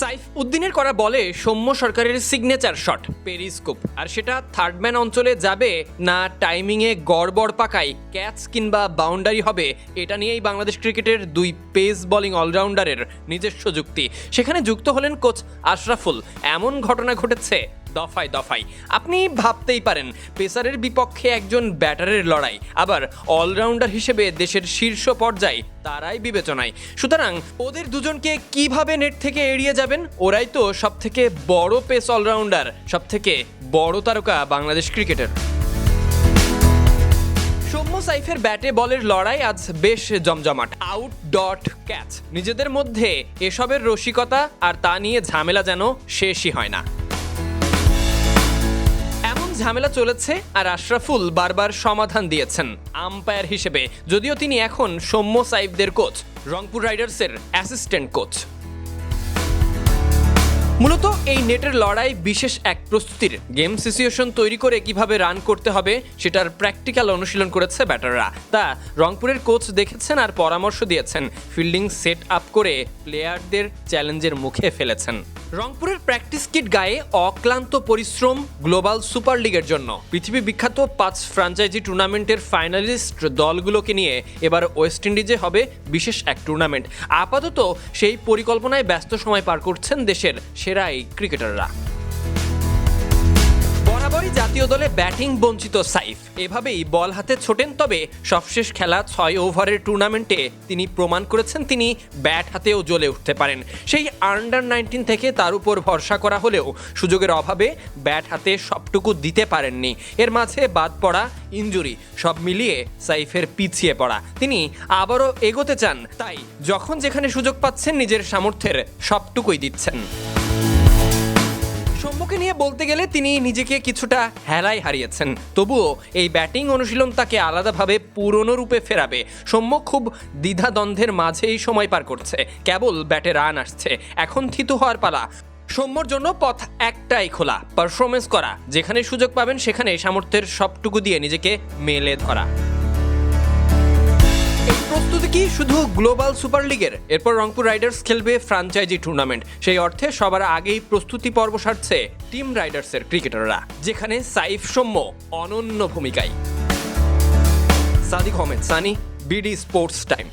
সাইফ উদ্দিনের করা বলে সৌম্য সরকারের সিগনেচার শট পেরিস্কোপ আর সেটা থার্ড ম্যান অঞ্চলে যাবে না টাইমিংয়ে গড়বড় পাকায় ক্যাচ কিংবা বাউন্ডারি হবে, এটা নিয়েই বাংলাদেশ ক্রিকেটের দুই পেস বোলিং অলরাউন্ডারের নিজস্ব যুক্তি। সেখানে যুক্ত হলেন কোচ আশরাফুল। এমন ঘটনা ঘটেছে দফায় দফায়। আপনি ভাবতেই পারেন, পেসারের বিপক্ষে একজন ব্যাটারের লড়াই, আবার অলরাউন্ডার হিসেবে দেশের শীর্ষ পর্যায়ে তারাই বিবেচনায়। সুতরাং ওদের দুজনকে কীভাবে নেট থেকে এড়িয়ে যাবেন? ওরাই তো সব থেকে বড় পেস অলরাউন্ডার সব থেকে বড় তারকা বাংলাদেশ ক্রিকেটের। সৌম্য সাইফের ব্যাটে বলের লড়াই আজ বেশ জমজমাট। Out dot catch. নিজেদের মধ্যে এসবের রসিকতা আর তা নিয়ে ঝামেলা যেন শেষই হয় না। ঝামেলা চলেছে আর আশরাফুল বারবার সমাধান দিয়েছেন আম্পায়ার হিসেবে। যদিও তিনি এখন সৌম্য সাইফদের কোচ রংপুর রাইডার্সের অ্যাসিস্ট্যান্ট কোচ মূলত এই নেটের লড়াই বিশেষ এক প্রস্তুতির। গেম সিচুয়েশন তৈরি করে কীভাবে রান করতে হবে সেটার প্র্যাকটিক্যাল অনুশীলন করেছে ব্যাটাররা তা রংপুরের কোচ দেখেছেন আর পরামর্শ দিয়েছেন। ফিল্ডিং সেট আপ করে প্লেয়ারদের চ্যালেঞ্জের মুখে ফেলেছেন। রংপুরের প্র্যাকটিস কিট গায়ে অক্লান্ত পরিশ্রম গ্লোবাল সুপার লিগের জন্য। পৃথিবী বিখ্যাত পাঁচ ফ্রাঞ্চাইজি টুর্নামেন্টের ফাইনালিস্ট দলগুলোকে নিয়ে এবার ওয়েস্ট ইন্ডিজে হবে বিশেষ এক টুর্নামেন্ট। আপাতত সেই পরিকল্পনায় ব্যস্ত সময় পার করছেন দেশের সেরা এই ক্রিকেটাররা। জাতীয় দলে ব্যাটিং বঞ্চিত সাইফ। এভাবেই বল হাতে ছোটেন, তবে সবশেষ খেলা ছয় ওভারের টুর্নামেন্টে তিনি প্রমাণ করেছেন তিনি ব্যাট হাতেও জ্বলে উঠতে পারেন। সেই আন্ডার নাইনটিন থেকে তার উপর ভরসা করা হলেও সুযোগের অভাবে ব্যাট হাতে সবটুকু দিতে পারেননি। এর মাঝে বাদ পড়া ইঞ্জুরি সব মিলিয়ে সাইফের পিছিয়ে পড়া। তিনি আবারও এগোতে চান, তাই যখন যেখানে সুযোগ পাচ্ছেন নিজের সামর্থ্যের সবটুকুই দিচ্ছেন। সৌম্যকে নিয়ে বলতে গেলে তিনি নিজেকে কিছুটা হেলায় হারিয়েছেন। তবুও এই ব্যাটিং অনুশীলন তাকে আলাদাভাবে পুরনো রূপে ফেরাবে। সৌম্য খুব দ্বিধাদ্বন্দ্বের মাঝেই সময় পার করছে। কেবল ব্যাটে রান আসছে। এখন থিতু হওয়ার পালা। সৌম্যর জন্য পথ একটাই খোলা। পারফরমেন্স করা। যেখানে সুযোগ পাবেন সেখানে সামর্থ্যের সবটুকু দিয়ে নিজেকে মেলে ধরা। প্রস্তুতি কি? শুধু গ্লোবাল সুপার লিগের। এরপর রংপুর রাইডার্স খেলবে ফ্রাঞ্চাইজি টুর্নামেন্ট। সেই অর্থে সবার আগেই প্রস্তুতি পর্ব সারছে টিম রাইডার্সের ক্রিকেটাররা, যেখানে সাইফ সৌম্য অনন্য ভূমিকায়। Sadiq Ahmed, Sunny, BD sports time.